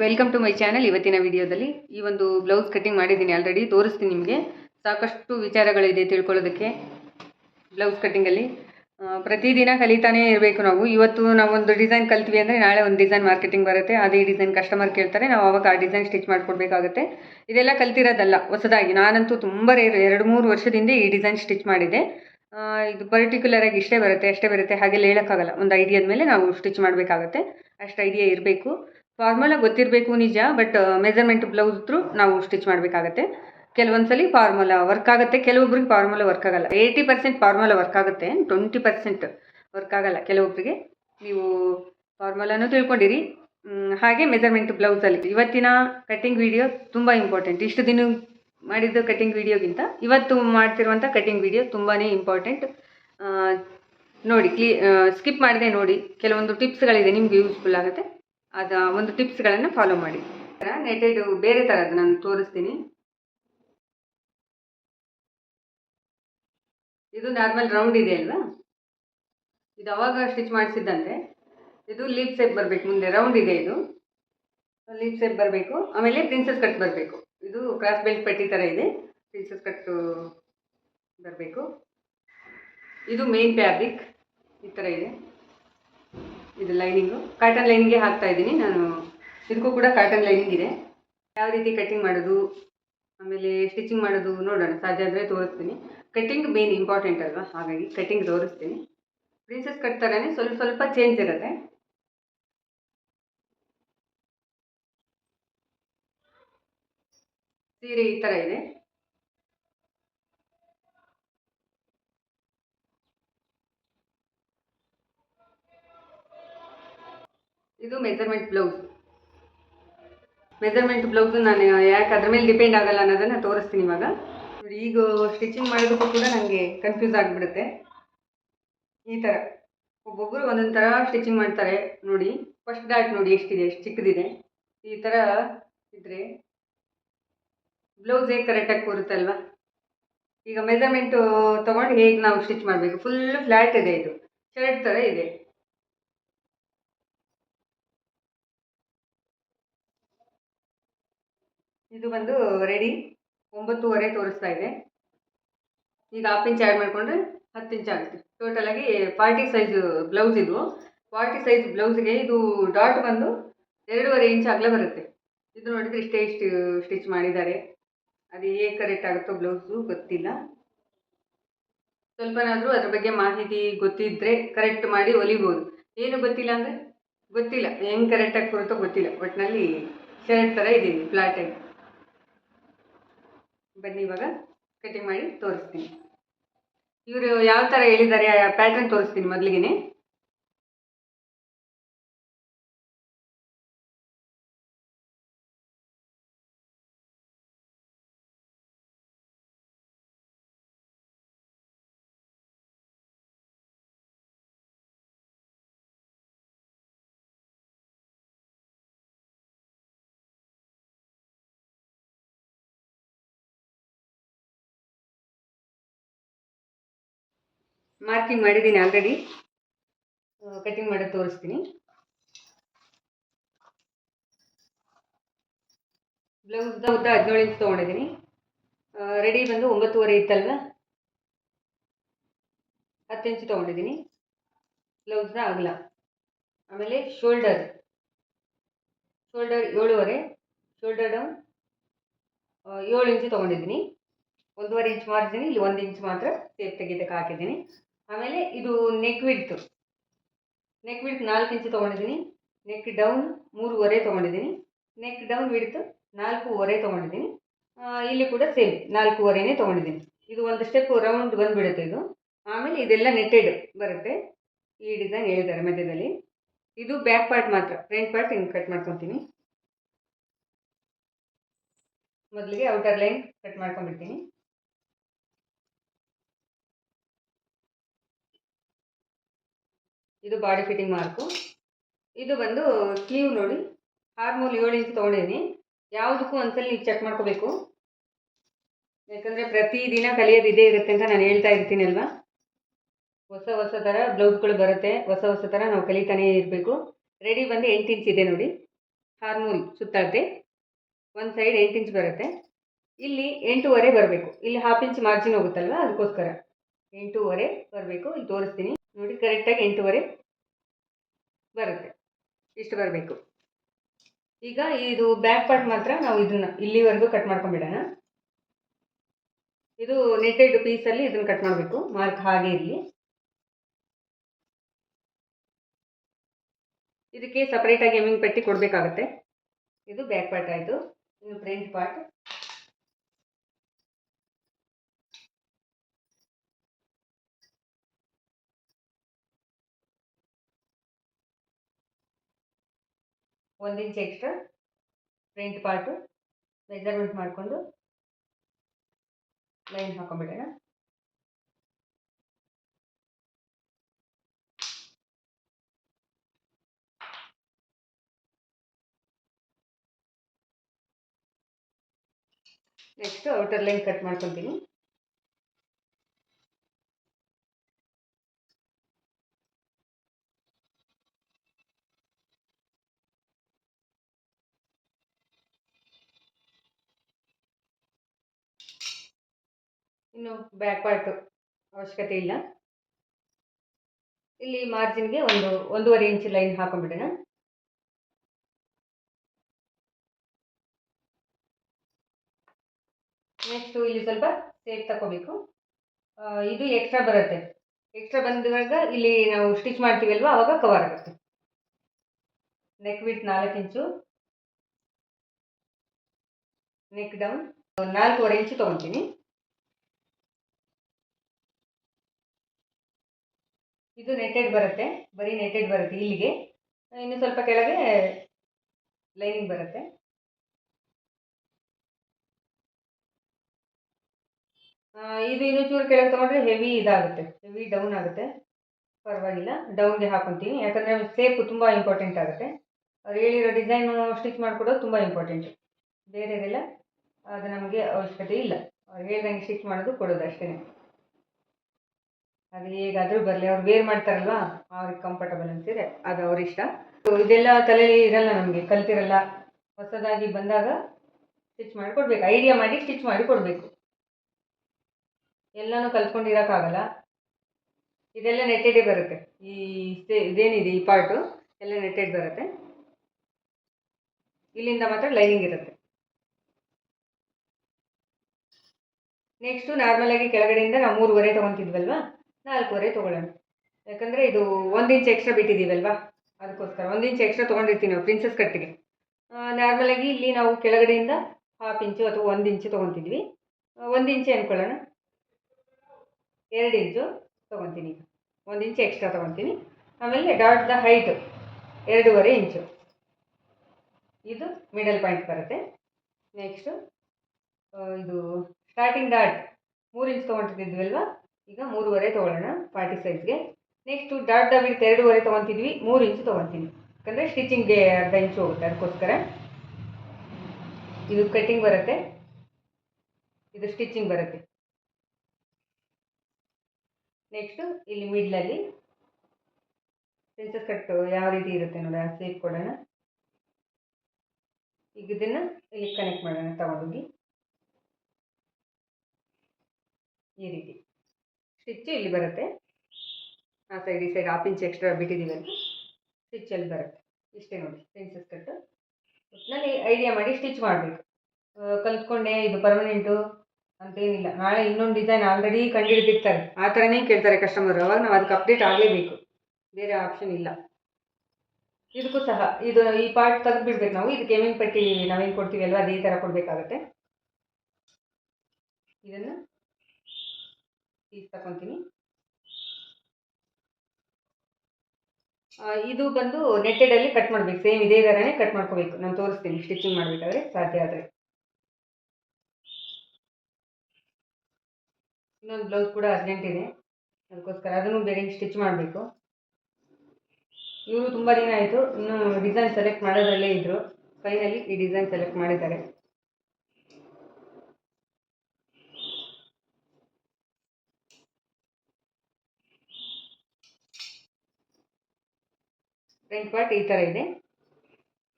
Welcome to my channel ಇವತ್ತಿನ ವಿಡಿಯೋದಲ್ಲಿ ಈ ಒಂದು ಬ್ಲೌಸ್ ಕಟ್ಟಿಂಗ್ ಮಾಡಿದ್ದೀನಿ ಆಲ್ರೆಡಿ ತೋರಿಸ್ತೀನಿ ನಿಮಗೆ. ಸಾಕಷ್ಟು ವಿಚಾರಗಳಿದೆ ತಿಳ್ಕೊಳ್ಳೋದಕ್ಕೆ ಬ್ಲೌಸ್ ಕಟ್ಟಿಂಗಲ್ಲಿ ಪ್ರತಿದಿನ ಕಲಿತಾನೇ ಇರಬೇಕು ನಾವು. ಇವತ್ತು ನಾವೊಂದು ಡಿಸೈನ್ ಕಲ್ತೀವಿ ಅಂದರೆ ನಾಳೆ ಒಂದು ಡಿಸೈನ್ ಮಾರ್ಕೆಟಿಂಗ್ ಬರುತ್ತೆ. ಅದೇ ಡಿಸೈನ್ ಕಸ್ಟಮರ್ ಕೇಳ್ತಾರೆ. ನಾವು ಅವಾಗ ಆ ಡಿಸೈನ್ ಸ್ಟಿಚ್ ಮಾಡಿಕೊಡ್ಬೇಕಾಗುತ್ತೆ. ಇದೆಲ್ಲ ಕಲ್ತಿರೋದಲ್ಲ, ಹೊಸದಾಗಿ. ನಾನಂತೂ ತುಂಬ ಎರಡು ಮೂರು ವರ್ಷದಿಂದ ಈ ಡಿಸೈನ್ ಸ್ಟಿಚ್ ಮಾಡಿದೆ. ಇದು ಪರ್ಟಿಕ್ಯುಲರ್ ಆಗಿ ಇಷ್ಟೇ ಬರುತ್ತೆ, ಅಷ್ಟೇ ಬರುತ್ತೆ. ಹಾಗೆಲ್ಲ ಹೇಳೋಕ್ಕಾಗಲ್ಲ. ಒಂದು ಐಡಿಯಾದ ಮೇಲೆ ನಾವು ಸ್ಟಿಚ್ ಮಾಡಬೇಕಾಗತ್ತೆ. ಅಷ್ಟು ಐಡಿಯಾ ಇರಬೇಕು. ಫಾರ್ಮುಲಾ ಗೊತ್ತಿರಬೇಕು ನಿಜ ಬಟ್ ಮೆಜರ್ಮೆಂಟ್ ಬ್ಲೌಸ್ ಥ್ರೂ ನಾವು ಸ್ಟಿಚ್ ಮಾಡಬೇಕಾಗತ್ತೆ. ಕೆಲವೊಂದು ಸಲ ಫಾರ್ಮುಲಾ ವರ್ಕ್ ಆಗುತ್ತೆ, ಕೆಲವೊಬ್ರಿಗೆ ಫಾರ್ಮುಲಾ ವರ್ಕ್ ಆಗಲ್ಲ. ಏಯ್ಟಿ ಪರ್ಸೆಂಟ್ ಫಾರ್ಮುಲಾ ವರ್ಕ್ ಆಗುತ್ತೆ ಟ್ವೆಂಟಿ ಪರ್ಸೆಂಟ್ ವರ್ಕ್ ಆಗಲ್ಲ. ಕೆಲವೊಬ್ಬರಿಗೆ ನೀವು ಫಾರ್ಮುಲಾನು ತಿಳ್ಕೊಂಡಿರಿ. ಹಾಗೆ ಮೆಜರ್ಮೆಂಟ್ ಬ್ಲೌಸಲ್ಲಿ ಇವತ್ತಿನ ಕಟ್ಟಿಂಗ್ ವಿಡಿಯೋ ತುಂಬ ಇಂಪಾರ್ಟೆಂಟ್ ಇಷ್ಟು ದಿನ ಮಾಡಿದ್ದು ಕಟ್ಟಿಂಗ್ ವಿಡಿಯೋಗಿಂತ ಇವತ್ತು ಮಾಡ್ತಿರುವಂಥ ಕಟ್ಟಿಂಗ್ ವಿಡಿಯೋ ತುಂಬಾ ಇಂಪಾರ್ಟೆಂಟ್ ನೋಡಿ ಕ್ಲೀ ಸ್ಕಿಪ್ ಮಾಡಿದೆ ನೋಡಿ. ಕೆಲವೊಂದು ಟಿಪ್ಸ್ಗಳಿದೆ ನಿಮ್ಗೆ ಯೂಸ್ಫುಲ್ ಆಗುತ್ತೆ. ಅದು ಒಂದು ಟಿಪ್ಸ್ಗಳನ್ನು ಫಾಲೋ ಮಾಡಿ. ನೆಟೆಡ್ ಬೇರೆ ಥರದ್ದು ನಾನು ತೋರಿಸ್ತೀನಿ. ಇದು ನಾರ್ಮಲ್ ರೌಂಡ್ ಇದೆ ಅಲ್ವಾ? ಇದು ಅವಾಗ ಸ್ಟಿಚ್ ಮಾಡಿಸಿದ್ದಂತೆ. ಇದು ಲೀಪ್ ಸೆಪ್ ಬರಬೇಕು, ಮುಂದೆ ರೌಂಡ್ ಇದೆ ಇದು. ಲೀಪ್ ಸೆಪ್ ಬರಬೇಕು, ಆಮೇಲೆ ಪ್ರಿನ್ಸಸ್ ಕಟ್ ಬರಬೇಕು. ಇದು ಕ್ರಾಸ್ ಬೆಲ್ಟ್ ಪಟ್ಟಿ ಥರ ಇದೆ. ಪ್ರಿನ್ಸಸ್ ಕಟ್ ಬರಬೇಕು. ಇದು ಮೇನ್ ಫ್ಯಾಬ್ರಿಕ್ ಈ ಥರ ಇದೆ. ಇದು ಲೈನಿಂಗು. ಕಾಟನ್ ಲೈನಿಂಗೇ ಹಾಕ್ತಾ ಇದ್ದೀನಿ. ನಾನು ಇದಕ್ಕೂ ಕೂಡ ಕಾಟನ್ ಲೈನಿಂಗ್ ಇದೆ. ಯಾವ ರೀತಿ ಕಟ್ಟಿಂಗ್ ಮಾಡೋದು, ಆಮೇಲೆ ಸ್ಟಿಚಿಂಗ್ ಮಾಡೋದು ನೋಡೋಣ. ಸಾಧ್ಯ ಆದರೆ ತೋರಿಸ್ತೀನಿ. ಕಟ್ಟಿಂಗ್ ಮೇನ್ ಇಂಪಾರ್ಟೆಂಟ್ ಅಲ್ವಾ? ಹಾಗಾಗಿ ಕಟ್ಟಿಂಗ್ ತೋರಿಸ್ತೀನಿ. ಪ್ರಿನ್ಸಸ್ ಕಟ್ ಥರನೇ ಸ್ವಲ್ಪ ಸ್ವಲ್ಪ ಚೇಂಜ್ ಇರುತ್ತೆ. ಸೀರೆ ಈ ಥರ ಇದೆ. ಇದು ಮೆಜರ್ಮೆಂಟ್ ಬ್ಲೌಸ್ ಮೆಜರ್ಮೆಂಟ್ ಬ್ಲೌಸ್ ನಾನು ಯಾಕೆ ಅದ್ರ ಮೇಲೆ ಡಿಪೆಂಡ್ ಆಗಲ್ಲ ಅನ್ನೋದನ್ನು ತೋರಿಸ್ತೀನಿ ಇವಾಗ. ನೋಡಿ, ಈಗ ಸ್ಟಿಚಿಂಗ್ ಮಾಡೋದಕ್ಕೂ ಕೂಡ ನನಗೆ ಕನ್ಫ್ಯೂಸ್ ಆಗಿಬಿಡುತ್ತೆ. ಈ ಥರ ಒಬ್ಬೊಬ್ಬರು ಒಂದೊಂದು ಥರ ಸ್ಟಿಚಿಂಗ್ ಮಾಡ್ತಾರೆ. ನೋಡಿ ಫಸ್ಟ್ ಡಾಟ್ ನೋಡಿ ಎಷ್ಟಿದೆ, ಎಷ್ಟು ಚಿಕ್ಕದಿದೆ. ಈ ಥರ ಇದ್ದರೆ ಬ್ಲೌಸ್ ಹೇಗೆ ಕರೆಕ್ಟಾಗಿ ಕೂರುತ್ತಲ್ವ ಈಗ ಮೆಜರ್ಮೆಂಟು ತೊಗೊಂಡು ಹೇಗೆ ನಾವು ಸ್ಟಿಚ್ ಮಾಡಬೇಕು? ಫುಲ್ ಫ್ಲ್ಯಾಟ್ ಇದೆ ಇದು. ಶರ್ಟ್ ಥರ ಇದೆ. ಇದು ಬಂದು ರೆಡಿ ಒಂಬತ್ತೂವರೆ ತೋರಿಸ್ತಾ ಇದೆ. ಈಗ ಹಾಫ್ ಇಂಚ್ ಆ್ಯಡ್ ಮಾಡಿಕೊಂಡ್ರೆ ಹತ್ತು ಇಂಚ್ ಆಗುತ್ತೆ. ಟೋಟಲಾಗಿ ಫಾರ್ಟಿ ಸೈಜ್ ಬ್ಲೌಸ್ ಇದು. ಫಾರ್ಟಿ ಸೈಜ್ ಬ್ಲೌಸ್ಗೆ ಇದು ಡಾಟ್ ಬಂದು ಎರಡೂವರೆ ಇಂಚ್ ಅಗಲ ಬರುತ್ತೆ. ಇದು ನೋಡಿದರೆ ಇಷ್ಟೇ ಇಷ್ಟು ಸ್ಟಿಚ್ ಮಾಡಿದ್ದಾರೆ. ಅದು ಹೇಗೆ ಕರೆಕ್ಟ್ ಆಗುತ್ತೋ ಬ್ಲೌಸು ಗೊತ್ತಿಲ್ಲ. ಸ್ವಲ್ಪನಾದರೂ ಅದ್ರ ಬಗ್ಗೆ ಮಾಹಿತಿ ಗೊತ್ತಿದ್ದರೆ ಕರೆಕ್ಟ್ ಮಾಡಿ ಹೊಲಿಬೋದು ಏನು ಗೊತ್ತಿಲ್ಲ ಅಂದರೆ ಗೊತ್ತಿಲ್ಲ. ಹೆಂಗೆ ಕರೆಕ್ಟಾಗಿ ಕೊಡುತ್ತೋ ಗೊತ್ತಿಲ್ಲ. ಒಟ್ಟಿನಲ್ಲಿ ಶರ್ಟ್ ಥರ ಇದ್ದೀನಿ ಫ್ಲಾಟಾಗಿ ಬನ್ನಿ ಇವಾಗ ಕಟಿಂಗ್ ಮಾಡಿ ತೋರಿಸ್ತೀನಿ. ಇವರು ಯಾವ ಥರ ಹೇಳಿದ್ದಾರೆ ಪ್ಯಾಟರ್ನ್ ತೋರಿಸ್ತೀನಿ ಮೊದಲಿಗೆ ಮಾರ್ಕಿಂಗ್ ಮಾಡಿದ್ದೀನಿ ಆಲ್ರೆಡಿ ಕಟಿಂಗ್ ಮಾಡಿ ತೋರಿಸ್ತೀನಿ. ಬ್ಲೌಸ್ ಉದ್ದ ಹದಿನೇಳು ಇಂಚ್ ತೊಗೊಂಡಿದ್ದೀನಿ. ರೆಡಿ ಬಂದು ಒಂಬತ್ತುವರೆ ಇತ್ತಲ್ವ? ಹತ್ತು ಇಂಚ್ ತೊಗೊಂಡಿದ್ದೀನಿ. ಬ್ಲೌಸ್ನ ಅಗಲ. ಆಮೇಲೆ ಶೋಲ್ಡರ್ ಶೋಲ್ಡರ್ ಏಳುವರೆ ಶೋಲ್ಡರ್ ಡೌನ್ ಏಳು ಇಂಚು ತೊಗೊಂಡಿದ್ದೀನಿ. ಒಂದೂವರೆ ಇಂಚ್ ಮಾಡಿದ್ದೀನಿ ಇಲ್ಲಿ ಒಂದು ಇಂಚ್ ಮಾತ್ರ ಸೇಫ್ ತೆಗಿತಕ್ಕೆ ಹಾಕಿದ್ದೀನಿ. ಆಮೇಲೆ ಇದು ನೆಕ್ ವಿಡ್ತು ನೆಕ್ ವಿಡ್ತ್ ನಾಲ್ಕು ಇಂಚು ತೊಗೊಂಡಿದ್ದೀನಿ. ನೆಕ್ ಡೌನ್ ಮೂರುವರೆ ತೊಗೊಂಡಿದ್ದೀನಿ. ನೆಕ್ ಡೌನ್ ವಿಡ್ತು ನಾಲ್ಕೂವರೆ ತೊಗೊಂಡಿದ್ದೀನಿ. ಇಲ್ಲಿ ಕೂಡ ಸೇಮ್ ನಾಲ್ಕೂವರೆನೇ ತೊಗೊಂಡಿದ್ದೀನಿ. ಇದು ಒಂದು ಸ್ಟೆಪ್ ರೌಂಡ್ ಬಂದುಬಿಡುತ್ತೆ ಇದು. ಆಮೇಲೆ ಇದೆಲ್ಲ ನೆಟ್ಟೆಡ್ ಬರುತ್ತೆ. ಈ ಡಿಸೈನ್ ಹೇಳಿದ್ದಾರೆ ಮಧ್ಯದಲ್ಲಿ. ಇದು ಬ್ಯಾಕ್ ಪಾರ್ಟ್ ಮಾತ್ರ. ಫ್ರಂಟ್ ಪಾರ್ಟ್ ಹಿಂಗೆ ಕಟ್ ಮಾಡ್ಕೊತೀನಿ. ಮೊದಲಿಗೆ ಔಟರ್ ಲೈನ್ ಕಟ್ ಮಾಡ್ಕೊಂಡ್ಬಿಡ್ತೀನಿ. ಇದು ಬಾಡಿ ಫಿಟ್ಟಿಂಗ್ ಮಾರ್ಕು ಇದು ಬಂದು ಸ್ಲೀವ್ ನೋಡಿ. ಹಾರ್ಮೋಲ್ ಏಳು ಇಂಚ್ ತೊಗೊಂಡಿದ್ದೀನಿ ಯಾವುದಕ್ಕೂ ಒಂದ್ಸಲ ನೀವು ಚೆಕ್ ಮಾಡ್ಕೋಬೇಕು. ಯಾಕಂದರೆ ಪ್ರತಿದಿನ ಕಲಿಯೋದು ಇದೇ ಇರುತ್ತೆ ಅಂತ ನಾನು ಹೇಳ್ತಾ ಇರ್ತೀನಿ ಅಲ್ವಾ? ಹೊಸ ಹೊಸ ಥರ ಬ್ಲೌಸ್ಗಳು ಬರುತ್ತೆ. ಹೊಸ ಹೊಸ ಥರ ನಾವು ಕಲಿತಾನೇ ಇರಬೇಕು. ರೆಡಿ ಬಂದು ಎಂಟು ಇಂಚ್ ಇದೆ ನೋಡಿ. ಹಾರ್ಮೋಲ್ ಸುತ್ತಳತೆ ಒಂದು ಸೈಡ್ ಎಂಟು ಇಂಚ್ ಬರುತ್ತೆ. ಇಲ್ಲಿ ಎಂಟೂವರೆ ಬರಬೇಕು. ಇಲ್ಲಿ ಹಾಫ್ ಇಂಚ್ ಮಾರ್ಜಿನ್ ಹೋಗುತ್ತಲ್ವ? ಅದಕ್ಕೋಸ್ಕರ. ಎಂಟೂವರೆ ಬರಬೇಕು. ಇಲ್ಲಿ ತೋರಿಸ್ತೀನಿ. ನೋಡಿ ಕರೆಕ್ಟಾಗಿ ಎಂಟೂವರೆ ಬರುತ್ತೆ. ಇಷ್ಟು ಬರಬೇಕು. ಈಗ ಇದು ಬ್ಯಾಕ್ ಪಾರ್ಟ್ ಮಾತ್ರ ನಾವು ಇದನ್ನ ಇಲ್ಲಿವರೆಗೂ ಕಟ್ ಮಾಡ್ಕೊಂಡ್ಬಿಡೋಣ. ಇದು ನೆಟೆಡ್ ಪೀಸಲ್ಲಿ ಇದನ್ನು ಕಟ್ ಮಾಡಬೇಕು. ಮಾರ್ಕ್ ಹಾಗೆ ಇರಲಿ. ಇದಕ್ಕೆ ಸಪ್ರೇಟಾಗಿ ಎಮ್ಮಿಂಗ್ ಪಟ್ಟಿ ಕೊಡಬೇಕಾಗತ್ತೆ. ಇದು ಬ್ಯಾಕ್ ಪಾರ್ಟ್ ಆಯಿತು. ಇನ್ನು ಫ್ರಂಟ್ ಪಾರ್ಟ್ ಒಂದು inch extra front part measurement ಮಾಡಿಕೊಂಡು ಲೈನ್ ಹಾಕೊಂಡ್ಬಿಡೋಣ. ನೆಕ್ಸ್ಟ್ ಔಟರ್ ಲೈನ್ ಕಟ್ ಮಾಡ್ಕೊತೀನಿ. ಇನ್ನು ಬ್ಯಾಕ್ ಪಾರ್ಟ್ ಅವಶ್ಯಕತೆ ಇಲ್ಲ. ಇಲ್ಲಿ ಮಾರ್ಜಿನ್ಗೆ ಒಂದು, ಒಂದೂವರೆ ಇಂಚ್ ಲೈನ್ ಹಾಕೊಂಡ್ಬಿಡೋಣ. ನೆಕ್ಸ್ಟು ಇಲ್ಲಿ ಸ್ವಲ್ಪ ಸೇಫ್ ತಗೋಬೇಕು ಇದು ಎಕ್ಸ್ಟ್ರಾ ಬರುತ್ತೆ. ಎಕ್ಸ್ಟ್ರಾ ಬಂದಾಗ ಇಲ್ಲಿ ನಾವು ಸ್ಟಿಚ್ ಮಾಡ್ತೀವಲ್ವ ಆವಾಗ ಕವರ್ ಆಗುತ್ತೆ. ನೆಕ್ ವಿಟ್ ನಾಲ್ಕು ಇಂಚು ನೆಕ್ ಡೌನ್ ನಾಲ್ಕೂವರೆ ಇಂಚು ತೊಗೊತೀನಿ. ಇದು ನೆಟೆಡ್ ಬರುತ್ತೆ. ಬರೀ ನೆಟೆಡ್ ಬರುತ್ತೆ ಇಲ್ಲಿಗೆ. ಇನ್ನು ಸ್ವಲ್ಪ ಕೆಳಗೆ ಲೈನಿಂಗ್ ಬರುತ್ತೆ. ಇದು ಇನ್ನೂ ಚೂರು ಕೆಳಗೆ ತೊಗೊಂಡ್ರೆ ಹೆವಿ ಇದಾಗುತ್ತೆ. ಹೆವಿ ಡೌನ್ ಆಗುತ್ತೆ. ಪರವಾಗಿಲ್ಲ. ಡೌನ್ಗೆ ಹಾಕೊತೀನಿ. ಯಾಕಂದರೆ ಸೇಪ್ ತುಂಬ ಇಂಪಾರ್ಟೆಂಟ್ ಆಗುತ್ತೆ. ಅವ್ರು ಹೇಳಿರೋ ಡಿಸೈನು ಸ್ಟಿಚ್ ಮಾಡಿಕೊಡೋದು ತುಂಬ ಇಂಪಾರ್ಟೆಂಟ್ ಬೇರೆದೆಲ್ಲ ಅದು ನಮಗೆ ಅವಶ್ಯಕತೆ ಇಲ್ಲ. ಅವ್ರು ಹೇಳ್ದಂಗೆ ಸ್ಟಿಚ್ ಮಾಡೋದು ಕೊಡೋದು ಅಷ್ಟೇ ಅದು ಹೇಗಾದರೂ ಬರಲಿ, ಅವ್ರು ವೇರ್ ಮಾಡ್ತಾರಲ್ವಾ? ಅವ್ರಿಗೆ ಕಂಫರ್ಟಬಲ್ ಅನ್ಸಿದ್ರೆ ಅದು ಅವ್ರ ಇಷ್ಟ. ಇದೆಲ್ಲ ತಲೆಯಲ್ಲಿ ಇರಲ್ಲ ನಮಗೆ, ಕಲ್ತಿರಲ್ಲ. ಹೊಸದಾಗಿ ಬಂದಾಗ ಸ್ಟಿಚ್ ಮಾಡಿ ಕೊಡ್ಬೇಕು ಐಡಿಯಾ ಮಾಡಿ ಸ್ಟಿಚ್ ಮಾಡಿ ಕೊಡಬೇಕು ಎಲ್ಲನೂ ಕಲ್ತ್ಕೊಂಡಿರೋಕ್ಕಾಗಲ್ಲ. ಇದೆಲ್ಲ ನೆಟ್ಟೆಡೇ ಬರುತ್ತೆ. ಈ ಇದೇನಿದೆ ಈ ಪಾರ್ಟು ಎಲ್ಲ ನೆಟ್ಟೆಡ್ ಬರುತ್ತೆ. ಇಲ್ಲಿಂದ ಮಾತ್ರ ಲೈನಿಂಗ್ ಇರುತ್ತೆ. ನೆಕ್ಸ್ಟು ನಾರ್ಮಲಾಗಿ ಕೆಳಗಡೆಯಿಂದ ನಾವು ಮೂರುವರೆ ತೊಗೊತಿದ್ವಲ್ವಾ? ನಾಲ್ಕೂವರೆ ತೊಗೊಳ್ಳೋಣ. ಯಾಕಂದರೆ ಇದು ಒಂದು ಇಂಚ್ ಎಕ್ಸ್ಟ್ರಾ ಬಿಟ್ಟಿದ್ದೀವಲ್ವಾ ಅದಕ್ಕೋಸ್ಕರ ಒಂದು ಇಂಚ್ ಎಕ್ಸ್ಟ್ರಾ ತೊಗೊಂಡಿರ್ತೀವಿ ನಾವು ಪ್ರಿನ್ಸಸ್ ಕಟ್ಟಿಗೆ ನಾರ್ಮಲಾಗಿ ಇಲ್ಲಿ ನಾವು ಕೆಳಗಡೆಯಿಂದ ಹಾಫ್ ಇಂಚು ಅಥವಾ ಒಂದು ಇಂಚು ತೊಗೊತಿದ್ವಿ. ಒಂದು ಇಂಚು ಅಂದ್ಕೊಳ್ಳೋಣ ಎರಡು ಇಂಚು ತೊಗೊತೀನಿ ಒಂದು ಇಂಚು ಎಕ್ಸ್ಟ್ರಾ ತೊಗೊತೀನಿ. ಆಮೇಲೆ ಡಾಟ್ ದ ಹೈಟ್ ಎರಡೂವರೆ ಇಂಚು ಇದು ಮಿಡಲ್ ಪಾಯಿಂಟ್ ಬರುತ್ತೆ. ನೆಕ್ಸ್ಟು ಇದು ಸ್ಟಾರ್ಟಿಂಗ್ ಡಾಟ್ ಮೂರು ಇಂಚ್ ತೊಗೊಂಡಿದ್ದಿದ್ವಲ್ವಾ? ಈಗ ಮೂರುವರೆ ತೊಗೊಳ್ಳೋಣ ಪಾರ್ಟಿ ಸೈಜ್ಗೆ ನೆಕ್ಸ್ಟು ಡಾಟ್ ಬಿಡ್ತು ಎರಡೂವರೆ ತೊಗೊತಿದ್ವಿ, ಮೂರು ಇಂಚು ತೊಗೊತೀನಿ ಯಾಕಂದರೆ ಸ್ಟಿಚಿಂಗ್ಗೆ ಅರ್ಧ ಇಂಚು ಹೋಗುತ್ತೆ ಅದಕ್ಕೋಸ್ಕರ ಇದು ಕಟ್ಟಿಂಗ್ ಬರುತ್ತೆ. ಇದು ಸ್ಟಿಚಿಂಗ್ ಬರುತ್ತೆ. ನೆಕ್ಸ್ಟು ಇಲ್ಲಿ ಮಿಡ್ಲಲ್ಲಿ ಪ್ರಿನ್ಸಸ್ ಕಟ್ಟು ಯಾವ ರೀತಿ ಇರುತ್ತೆ ನೋಡಿ, ಆ ಕೊಡೋಣ. ಈಗ ಇದನ್ನು ಇಲ್ಲಿ ಕನೆಕ್ಟ್ ಮಾಡೋಣ, ತಗೊಂಡೋಗಿ. ಈ ರೀತಿ. ಸ್ಟಿಚ್ಚು ಇಲ್ಲಿ ಬರುತ್ತೆ? ಆ ಸೈಡ್ ಈ ಸೈಡ್ ಹಾಫ್ ಇಂಚ್ ಎಕ್ಸ್ಟ್ರಾ ಬಿಟ್ಟಿದ್ದೀವಲ್ಲ ಸ್ಟಿಚ್ ಅಲ್ಲಿ ಬರುತ್ತೆ. ಇಷ್ಟೇ ನೋಡಿ ಪ್ರಿನ್ಸಸ್ ಕಟ್ಟು. ಒಟ್ಟಿನಲ್ಲಿ ಐಡಿಯಾ ಮಾಡಿ ಸ್ಟಿಚ್ ಮಾಡಬೇಕು. ಕಲ್ತ್ಕೊಂಡೆ, ಇದು ಪರ್ಮನೆಂಟು ಅಂತೇನಿಲ್ಲ. ನಾಳೆ ಇನ್ನೊಂದು ಡಿಸೈನ್ ಆಲ್ರೆಡಿ ಕಂಡುಹಿಡಿದಿರ್ತಾರೆ ಆ ಥರನೇ ಕೇಳ್ತಾರೆ ಕಸ್ಟಮರ್ ಅವಾಗ ನಾವು ಅದಕ್ಕೆ ಅಪ್ಡೇಟ್ ಆಗಲೇಬೇಕು. ಬೇರೆ ಆಪ್ಷನ್ ಇಲ್ಲ. ಇದಕ್ಕೂ ಸಹ, ಇದು ಈ ಪಾರ್ಟ್ ತೆಗೆದು ಬಿಡ್ಬೇಕು ನಾವು. ಇದಕ್ಕೆ ಎಮ್ಮಿಂಗ್ ಪಟ್ಟಿ ನಾವೇನು ಕೊಡ್ತೀವಿ ಅಲ್ವಾ, ಅದೇ ಥರ ಕೊಡಬೇಕಾಗತ್ತೆ. ಇದನ್ನು ಪೀಸ್ ತಗೊತೀನಿ ಇದು ಬಂದು ನೆಟ್ಟೆಡಲ್ಲಿ ಕಟ್ ಮಾಡಬೇಕು. ಸೇಮ್ ಇದೇ ಥರನೇ ಕಟ್ ಮಾಡ್ಕೋಬೇಕು. ನಾನು ತೋರಿಸ್ತೀನಿ ಸ್ಟಿಚಿಂಗ್ ಮಾಡಬೇಕಾದ್ರೆ ಸಾಧ್ಯ ಆದರೆ. ಇನ್ನೊಂದು ಬ್ಲೌಸ್ ಕೂಡ ಅರ್ಜೆಂಟ್ ಇದೆ. ಅದಕ್ಕೋಸ್ಕರ ಅದನ್ನು ಬೇರೆ ಸ್ಟಿಚ್ ಮಾಡಬೇಕು. ಇವರು ತುಂಬ ದಿನ ಆಯಿತು. ಇನ್ನೂ ಡಿಸೈನ್ ಸೆಲೆಕ್ಟ್ ಮಾಡೋದ್ರಲ್ಲೇ ಇದ್ದರು ಫೈನಲಿ ಈ ಡಿಸೈನ್ ಸೆಲೆಕ್ಟ್ ಮಾಡಿದ್ದಾರೆ. ಫ್ರಂಟ್ ಪಾರ್ಟ್ ಈ ಥರ ಇದೆ.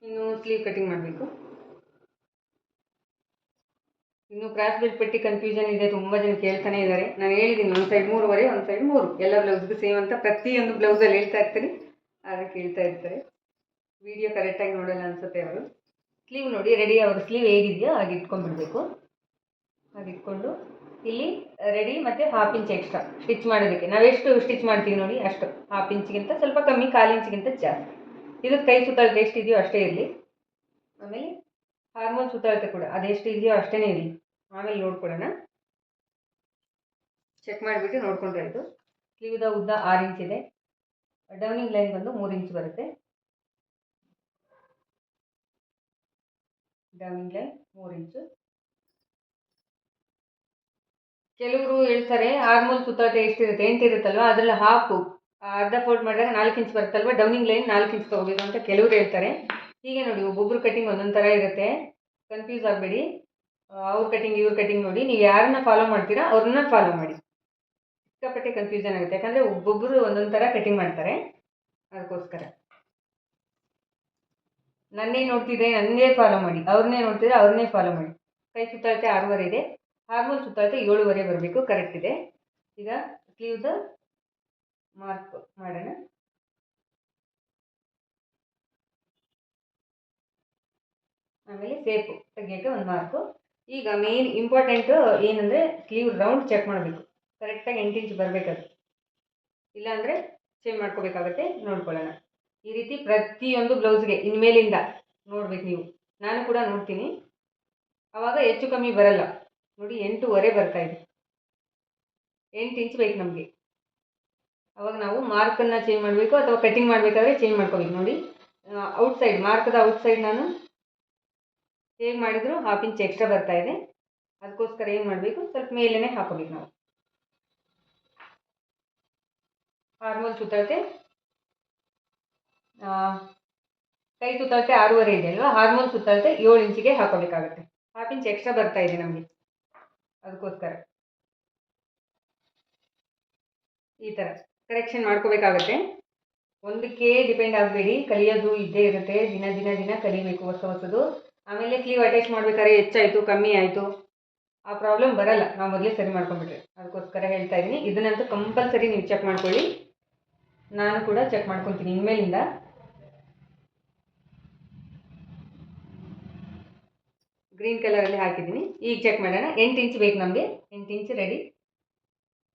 ಇನ್ನು ಸ್ಲೀವ್ ಕಟಿಂಗ್ ಮಾಡಬೇಕು. ಇನ್ನು ಕ್ರಾಸ್ ಬೆಲ್ಟ್ ಪಟ್ಟಿ ಕನ್ಫ್ಯೂಷನ್ ಇದೆ, ತುಂಬ ಜನ ಕೇಳ್ತಾನೆ ಇದ್ದಾರೆ. ನಾನು ಹೇಳಿದ್ದೀನಿ ಒಂದು ಸೈಡ್ ಮೂರುವರೆ, ಒಂದು ಸೈಡ್ ಮೂರು. ಎಲ್ಲ ಬ್ಲೌಸ್ಗೂ ಸೇಮ್ ಅಂತ ಪ್ರತಿಯೊಂದು ಬ್ಲೌಸಲ್ಲಿ ಹೇಳ್ತಾ ಇರ್ತೀನಿ. ಆದರೆ ಕೇಳ್ತಾ ಇರ್ತಾರೆ. ವಿಡಿಯೋ ಕರೆಕ್ಟಾಗಿ ನೋಡಲ್ಲ ಅನ್ಸುತ್ತೆ ಅವರು. ಸ್ಲೀವ್ ನೋಡಿ ರೆಡಿ ಅವರು ಸ್ಲೀವ್ ಹೇಗಿದೆಯೋ ಹಾಗೆ ಇಟ್ಕೊಂಡ್ಬಿಡ್ಬೇಕು. ಹಾಗೆ ಇಟ್ಕೊಂಡು ಇಲ್ಲಿ ರೆಡಿ ಮತ್ತು ಹಾಫ್ ಇಂಚ್ ಎಕ್ಸ್ಟ್ರಾ ಸ್ಟಿಚ್ ಮಾಡೋದಕ್ಕೆ ನಾವೆಷ್ಟು ಸ್ಟಿಚ್ ಮಾಡ್ತೀವಿ ನೋಡಿ, ಅಷ್ಟು ಹಾಫ್ ಇಂಚ್ಗಿಂತ ಸ್ವಲ್ಪ ಕಮ್ಮಿ ಕಾಲು ಇಂಚ್ಗಿಂತ ಜಾಸ್ತಿ. ಇದು ಕೈ ಸುತ್ತಳತೆ ಎಷ್ಟು ಇದೆಯೋ ಅಷ್ಟೇ ಇರಲಿ. ಆಮೇಲೆ ಹಾರ್ಮೋನ್ ಸುತ್ತಳತೆ ಕೂಡ ಅದೆಷ್ಟು ಇದೆಯೋ ಅಷ್ಟೇ ಇರಲಿ. ಆಮೇಲೆ ನೋಡ್ಕೊಡೋಣ. ಚೆಕ್ ಮಾಡಿಬಿಟ್ಟು ನೋಡ್ಕೊಂಡ್ರೆ ಆಯಿತು. ಸ್ಲೀವ್ದ ಉದ್ದ ಆರು ಇಂಚ್ ಇದೆ. ಡೌನಿಂಗ್ ಲೈನ್ ಬಂದು ಮೂರು ಇಂಚ್ ಬರುತ್ತೆ. ಡೌನಿಂಗ್ ಲೈನ್ ಮೂರು ಇಂಚು ಕೆಲವರು ಹೇಳ್ತಾರೆ ಹಾರ್ಮೋನ್ ಸುತ್ತಳತೆ ಎಷ್ಟಿರುತ್ತೆ ಎಂಟು ಇರುತ್ತಲ್ವ ಅದರಲ್ಲಿ ಹಾಫು ಅರ್ಧ ಫೋಲ್ಡ್ ಮಾಡಿದಾಗ ನಾಲ್ಕು ಇಂಚ್ ಬರುತ್ತಲ್ವ ಡೌನಿಂಗ್ ಲೈನ್ ನಾಲ್ಕು ಇಂಚ್ ತೊಗೋಬೇಕು ಅಂತ ಕೆಲವರು ಹೇಳ್ತಾರೆ. ಹೀಗೆ ನೋಡಿ, ಒಬ್ಬೊಬ್ರು ಕಟಿಂಗ್ ಒಂದೊಂದು ಥರ ಇರುತ್ತೆ. ಕನ್ಫ್ಯೂಸ್ ಆಗಬೇಡಿ. ಅವ್ರ ಕಟಿಂಗ್ ಇವ್ರ ಕಟಿಂಗ್ ನೋಡಿ, ನೀವು ಯಾರನ್ನ ಫಾಲೋ ಮಾಡ್ತೀರಾ, ಅವ್ರನ್ನ ಫಾಲೋ ಮಾಡಿ. ಸಿಕ್ಕಾಪಟ್ಟೆ ಕನ್ಫ್ಯೂಷನ್ ಆಗುತ್ತೆ. ಯಾಕಂದರೆ ಒಬ್ಬೊಬ್ಬರು ಒಂದೊಂದು ಥರ ಕಟಿಂಗ್ ಮಾಡ್ತಾರೆ. ಅದಕ್ಕೋಸ್ಕರ. ನನ್ನೇ ನೋಡ್ತಿದ್ರೆ ನನ್ನೇ ಫಾಲೋ ಮಾಡಿ. ಅವ್ರನ್ನೇ ನೋಡ್ತಿದ್ರೆ ಅವ್ರನ್ನೇ ಫಾಲೋ ಮಾಡಿ. ಕೈ ಸುತ್ತಳತೆ ಆರೂವರೆ ಇದೆ. ಹಾರ್ಮೋನ್ ಸುತ್ತಳತೆ ಏಳುವರೆ ಬರಬೇಕು ಕರೆಕ್ಟ್ ಇದೆ. ಈಗ ದ ಮಾರ್ಕ್ ಮಾಡೋಣ. ಆಮೇಲೆ ಸೇಪು ತೆಗಿಯೋಕ್ಕೆ ಒಂದು ಮಾರ್ಕು ಈಗ ಮೇನ್ ಇಂಪಾರ್ಟೆಂಟು ಏನಂದರೆ ಸ್ಲೀವ್ ರೌಂಡ್ ಚೆಕ್ ಮಾಡಬೇಕು. ಕರೆಕ್ಟಾಗಿ ಎಂಟು ಇಂಚ್ ಬರಬೇಕದು. ಇಲ್ಲಾಂದರೆ ಚೇಂಜ್ ಮಾಡ್ಕೋಬೇಕಾಗತ್ತೆ, ನೋಡ್ಕೊಳ್ಳೋಣ. ಈ ರೀತಿ ಪ್ರತಿಯೊಂದು ಬ್ಲೌಸ್ಗೆ ಇನ್ಮೇಲಿಂದ ನೋಡ್ಬೇಕು ನೀವು. ನಾನು ಕೂಡ ನೋಡ್ತೀನಿ. ಆವಾಗ ಹೆಚ್ಚು ಕಮ್ಮಿ ಬರಲ್ಲ. ನೋಡಿ, ಎಂಟೂವರೆ ಬರ್ತಾ ಇದೆ. ಎಂಟು ಇಂಚ್ ಬೇಕು ನಮಗೆ. ಅವಾಗ ನಾವು ಮಾರ್ಕನ್ನು ಚೇಂಜ್ ಮಾಡಬೇಕು ಅಥವಾ ಕಟಿಂಗ್ ಮಾಡಬೇಕಾದ್ರೆ ಚೇಂಜ್ ಮಾಡ್ಕೋಬೇಕು. ನೋಡಿ ಔಟ್ಸೈಡ್ ಮಾರ್ಕದ ಔಟ್ಸೈಡ್ ನಾನು ಹೇಗೆ ಮಾಡಿದರೂ ಹಾಫ್ ಇಂಚ್ ಎಕ್ಸ್ಟ್ರಾ ಬರ್ತಾ ಇದೆ. ಅದಕ್ಕೋಸ್ಕರ ಏನು ಮಾಡಬೇಕು? ಸ್ವಲ್ಪ ಮೇಲೇ ಹಾಕೋಬೇಕು ನಾವು. ಫಾರ್ಮಲ್ ಸುತ್ತಳತೆ. ಕೈ ಸುತ್ತಳತೆ ಆರೂವರೆ ಇದೆ ಅಲ್ವಾ? ಹಾರ್ಮೋನ್ ಸುತ್ತಳತೆ ಏಳು ಇಂಚಿಗೆ ಹಾಕೋಬೇಕಾಗುತ್ತೆ. ಹಾಫ್ ಇಂಚ್ ಎಕ್ಸ್ಟ್ರಾ ಬರ್ತಾ ಇದೆ ನಮಗೆ. ಅದಕ್ಕೋಸ್ಕರ. ಈ ಥರ ಕರೆಕ್ಷನ್ ಮಾಡ್ಕೋಬೇಕಾಗತ್ತೆ. ಒಂದಕ್ಕೆ ಡಿಪೆಂಡ್ ಆಗಬೇಡಿ, ಕಲಿಯೋದು ಇದ್ದೇ ಇರುತ್ತೆ. ದಿನ ದಿನ ದಿನ ಕಲಿಬೇಕು ಹೊಸ ಹೊಸದು. ಆಮೇಲೆ ಕ್ಲೀವ್ ಅಟ್ಯಾಚ್ ಮಾಡ್ಬೇಕಾದ್ರೆ ಹೆಚ್ಚಾಯಿತು, ಕಮ್ಮಿ ಆಯಿತು. ಆ ಪ್ರಾಬ್ಲಮ್ ಬರಲ್ಲ. ನಾವು ಮೊದಲೇ ಸರಿ ಮಾಡ್ಕೊಂಡ್ಬಿಟ್ರೆ. ಅದಕ್ಕೋಸ್ಕರ ಹೇಳ್ತಾ ಇದ್ದೀನಿ. ಇದನ್ನಂತೂ ಕಂಪಲ್ಸರಿ ನೀವು ಚೆಕ್ ಮಾಡ್ಕೊಳ್ಳಿ. ನಾನು ಕೂಡ ಚೆಕ್ ಮಾಡ್ಕೊತೀನಿ. ಇನ್ಮೇಲಿಂದ ಗ್ರೀನ್ ಕಲರಲ್ಲಿ ಹಾಕಿದ್ದೀನಿ. ಈಗ ಚೆಕ್ ಮಾಡೋಣ. ಎಂಟು ಇಂಚ್ ಬೇಕು ನಮಗೆ. ಎಂಟು ಇಂಚ್ ರೆಡಿ